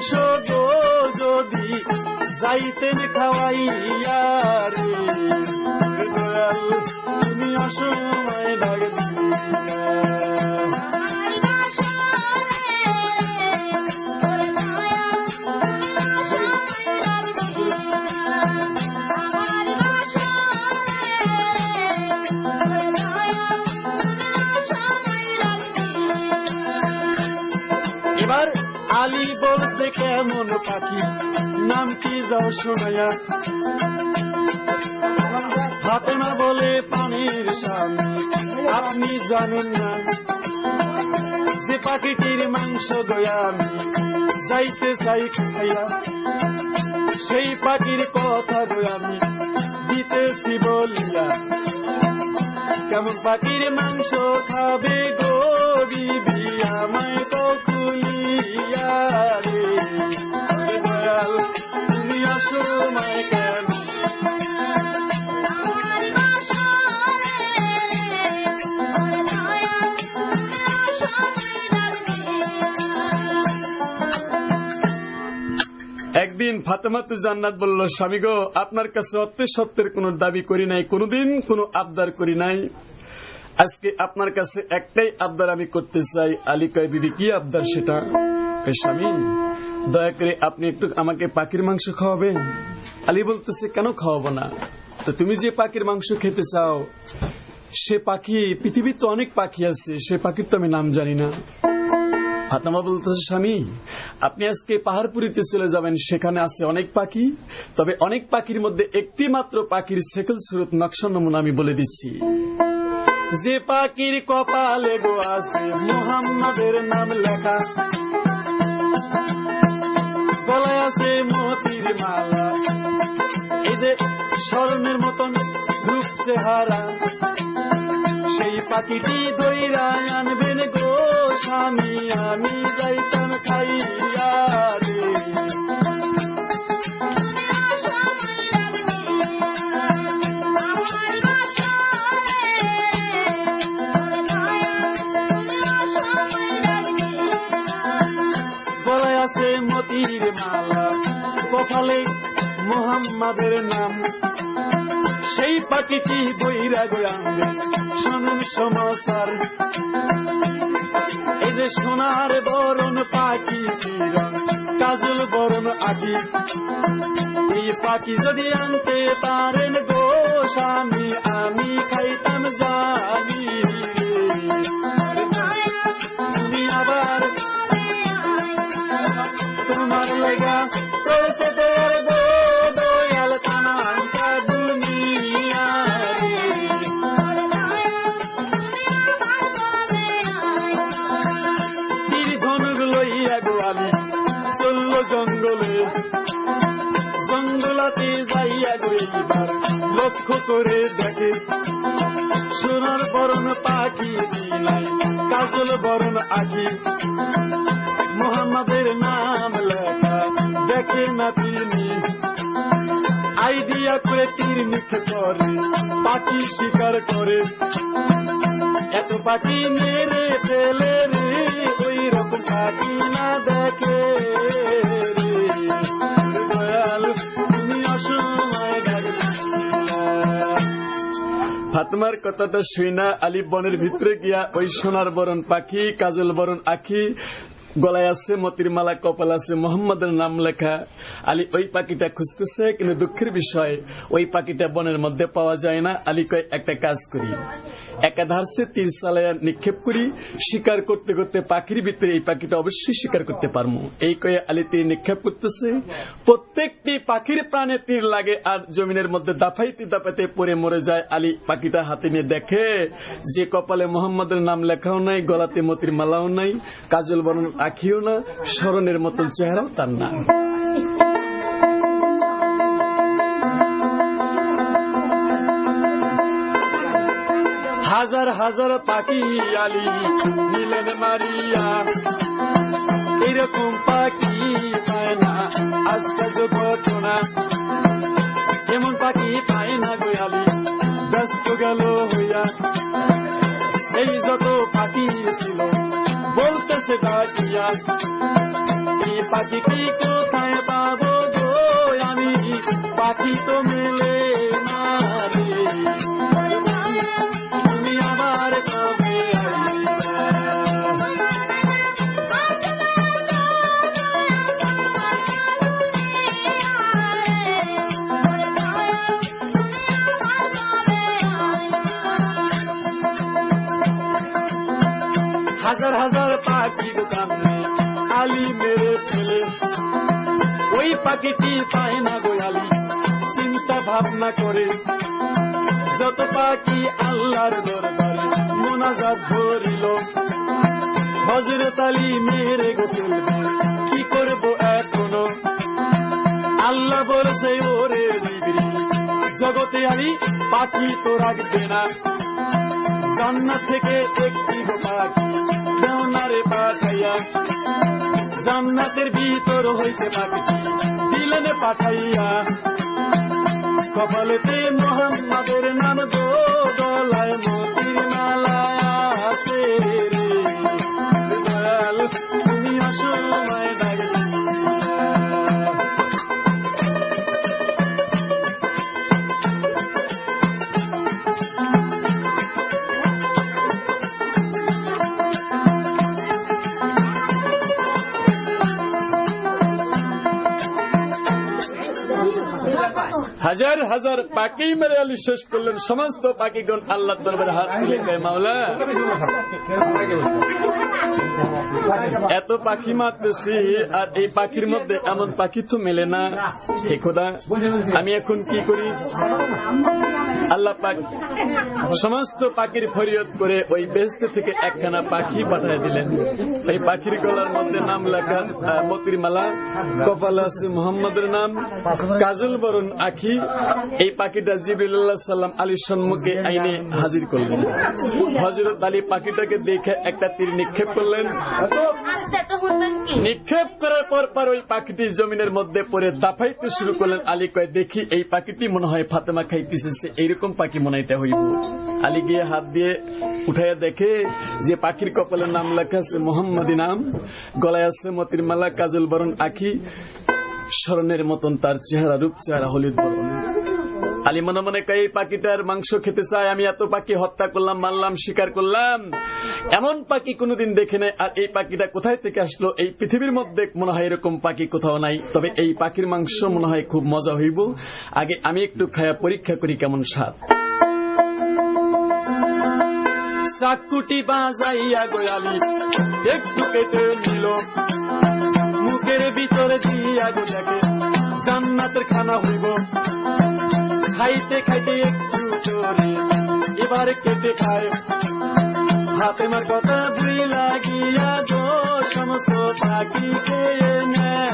মাংস গো যদি যাইতেন খাওয়াইয়া তুমি অসময় কি যাও শোনায়া ফাতেমা বলে পানির স্বামী আপনি জানেন না। যে পাখিটির মাংস দয়া আমি যাইতে চাই খাইয়া, সেই পাখির কথা দয়া আমি দিতেছি বলিয়া। কেমন পাখির মাংস খাবে গো দিবি আমায় ফাতেমাতু জান্নাত বলল, স্বামী গো, আপনার কাছে অত্য সত্যের কোন দাবি করি নাই, কোনদিন কোনো আবদার করি নাই। আজকে আপনার কাছে একটাই আবদার আমি করতে চাই। আলী কয়, বিবি, কি আবদার সেটা? স্বামী, দয়া করে আপনি একটু আমাকে পাখির মাংস খাওয়াবেন? আলী বলতেছে, কেন খাওয়াবো না? তো তুমি যে পাখির মাংস খেতে চাও, সে পাখি, পৃথিবীর তো অনেক পাখি আছে, সে পাখির তো আমি নাম জানি না। ফাতেমা বলতেছে, স্বামী, আপনি আজকে পাহাড়পুরিতে চলে যাবেন, সেখানে আছে অনেক পাখি। তবে অনেক পাখির মধ্যে একটি মাত্র পাখির সেকেল সুরত নকশা নমুনা আমি বলে দিচ্ছি। যে পাখির কপালে গো আছে মোহাম্মদের নাম লেখা। গলায় আছে মতির মালা। এই যে স্মরণের মতন রূপ চেহারা। সেই পাখিটি দইরা মোহাম্মদের নাম। সেই পাখিটি বইরা গোয়াঙ্গে শুনুন সমাচার। এই যে সোনার বরণ পাখি কাজল বরণ আখি এই পাখি যদি আনতে পারেন গো স্বামী, আমি খাইতাম বরণ আজি। মোহাম্মদের নাম লেখা, দেখে না তিনি। আইডিয়া করে তীর নিক্ষেপ করে, পাখি শিকার করে। এত পাখি মেরে ফেলে রে, ওই রকম পাখি। ফাতেমার কথাটা শুনে আলিফ আলী বনের ভিতরে গিয়া ওই সোনার বরণ পাখি, কাজল বরণ আখি গলায় আছে, মতির মালা কপাল আছে, মোহাম্মদের নাম লেখা। আলী ওই পাখিটা খুঁজতেছে, কিন্তু দুঃখের বিষয়, ওই পাখিটা বনের মধ্যে পাওয়া যায় না। আলী কয়, একটা কাজ করি। একাধারসে তীর চালায়া নিক্ষেপ করি। শিকার করতে করতে পাখির ভিতরে এই পাখিটা অবশ্যই শিকার করতে পারব। এই কয়ে আলী তীর নিক্ষেপ করতেছে। প্রত্যেকটি পাখির প্রাণে তীর লাগে আর জমিনের মধ্যে দাফাইতে দাফাইতে পরে মরে যায়। আলী পাখিটা হাতে নিয়ে দেখে যে কপালে মোহাম্মদের নাম লেখাও নাই, গলাতে মতির মালাও নাই, কাজল বরণ আখিও না, স্মরণের মতন চেহারাও তার না। হাজার হাজার পাখি আলি মিলেন মারিয়া। এরকম পাখি পায় না আশ্চর্য ঘটনা। এমন পাখি পায় না গোয়ালি ব্যস্ত গেল হইয়া। এই যত পাখি ছিল, বলতেছে ডাকিয়া এই পাখি ভাবনা করে। যত পাখি আল্লাহর দরবারে মোনাজাত ধরিল। হজরত আলী মেরে গো ফেলবে কি করব এখনও? আল্লাহ বলছে, ওরে জগতে আমি পাখি তো রাখবে না। জান্নাত থেকে একটি গো পাখি দেওনারে পাঠাইয়া। জান্নাতের ভিতর হইতে পাখিটি দিলেন পাঠাইয়া। কপালেতে মোহাম্মদের নাম গো গলায় মতির মালা। হাজার হাজার পাখি মেরে আলী শেষ করলেন। সমস্ত পাখিগণ আল্লাহ দরবারে হাত তুলে মাওলা এত পাখি মারতেছি, আর এই পাখির মধ্যে এমন পাখি তো মেলে না। হে খোদা, আমি এখন কি করি? আল্লাহ পাক সমস্ত পাখির ফরিয়ত করে ওই বেস্তে থেকে একখানা পাখি পাঠিয়ে দিলেন। ওই পাখির গলার মধ্যে নাম লেখা মতির মালা কপাল আছে মোহাম্মদের নাম, কাজল বরণ আখি। এই পাখিটা জিবিল্লাহ সাল্লাম আলীর সম্মুখে আইনে হাজির করলেন। হজরত আলী পাখিটাকে দেখে একটা তীর নিক্ষেপ করলেন। নিক্ষেপ করার পর পর ওই পাখিটি জমিনের মধ্যে পড়ে দাফাইতে শুরু করলেন আলী কয়, দেখি, এই পাখিটি মনে হয় ফাতেমা খাইতেছে এইরকম পাখি মনে হয় এটা হইব। আলী গিয়ে হাত দিয়ে উঠাইয়া দেখে যে পাখির কপালের নাম লেখা আছে মোহাম্মদী নাম, গলায় আছে মতির মালা, কাজল বরণ, আখি স্মরণের মতন তার চেহারা, রূপ চেহারা, হলুদ বরণ। আলী মনে মনে এই পাখিটার মাংস খেতে চাই আমি এত পাখি হত্যা করলাম, মারলাম, শিকার করলাম। এমন পাখি কোনোদিন দেখে নাই, আর এই পাখিটা কোথায় থেকে আসলো? এই পৃথিবীর মধ্যে মনে হয় এরকম পাখি কোথাও নাই। তবে এই পাখির মাংস মনে হয় খুব মজা হইব। আগে আমি একটু খায়া পরীক্ষা করি কেমন স্বাদ। চাকুটি বাজাইয়া গোয়ালি একটু কেটে নিল। মুখের ভিতরে দিয়া গো দেখে, জান্নাতের খানা হইব। খাইতে খাইতে একটু চোরে এবার কেটে খায়। হাতে মার কথা বুড়ি লাগিয়া গো, সমস্ত পাখি খেয়ে নেয়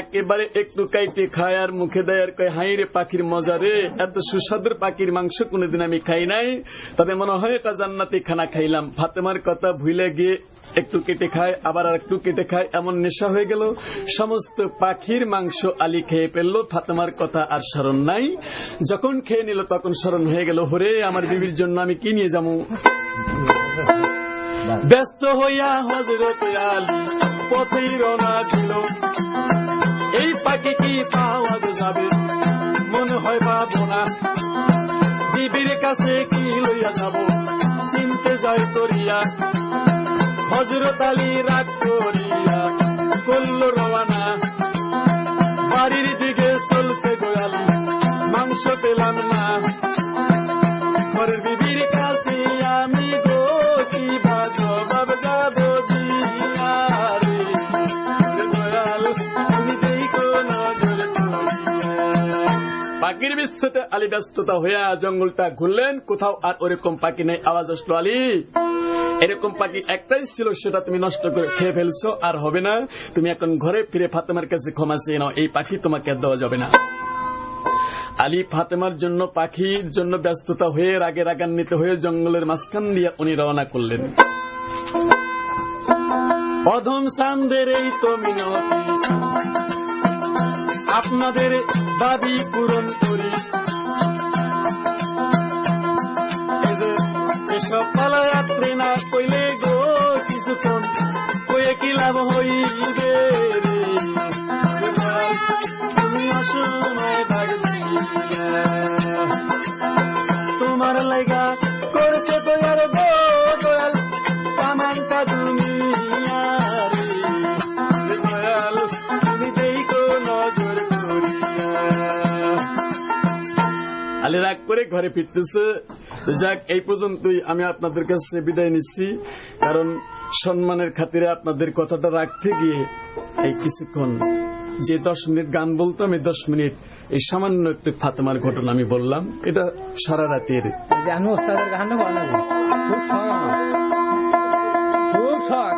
একেবারে একটু কাইতে খায় আর মুখে দেয় আর কয় হাই রে পাখির মজা রে, এত সুস্বাদের পাখির মাংস কোনোদিন আমি খাই নাই। তবে মনে হয় এটা জান্নাতি খানা খাইলাম। ফাতেমার কথা ভুলে গিয়ে একটু কেটে খায়, আবার আর একটু কেটে খায়, এমন নেশা হয়ে গেল। সমস্ত পাখির মাংস আলী খেয়ে ফেলল, ফাতেমার কথা আর স্মরণ নাই। যখন খেয়ে নিল তখন স্মরণ হয়ে গেল হরে আমার বিবির জন্য আমি কি নিয়ে যাব? ব্যস্ত হইয়া হজরত আলী পথেই রওনা দিল। এই পাখি কি পাওয়া যাবে? মনে হয় পাবো না। বিবির কাছে কি লইয়া যাব? চিনতে যাই করিয়া হজরত আলী রাগ করিয়া করল রওয়ানা বাড়ির দিকে চলছে গোয়ালি। মাংস পেলাম না। আলী ব্যস্ততা হইয়া জঙ্গলটা ঘুরলেন, কোথাও আর ওরকম পাখি নেই, আওয়াজ আসলো, আলী, এরকম পাখি একটাই ছিল, সেটা তুমি নষ্ট করে খেয়ে ফেলছো, আর হবে না। তুমি এখন ঘরে ফিরে ফাতেমার কাছে ক্ষমা চেয়ে নাও, এই পাখি তোমাকে দেওয়া যাবে না। আলী ফাতেমার জন্য পাখির জন্য ব্যস্ততা হয়ে রাগে রাগান্বিত হয়ে জঙ্গলের মাঝখান দিয়ে উনি রওনা করলেন। অধম সান্দের এই তো আপনাদের দাবি পূরণ করি। লাভ হইবে তুমি অসময় ভাগ তোমার লাইগা করছে দয়াল গো, দয়াল দুনিয়া রে। দয়াল, তুমি দেখো নজর করিয়া। রাগ করে ঘরে ফিরতেছে। তো যাক, এই পর্যন্তই আমি আপনাদের কাছে বিদায় নিচ্ছি। কারণ সম্মানের খাতিরে আপনাদের কথাটা রাখতে গিয়ে এই কিছুক্ষণ যে দশ মিনিট গান বলতাম, এই দশ মিনিট এই সামান্য একটু ফাতেমার ঘটনা আমি বললাম। এটা সারা রাতের খুব শখ। খুব শখ।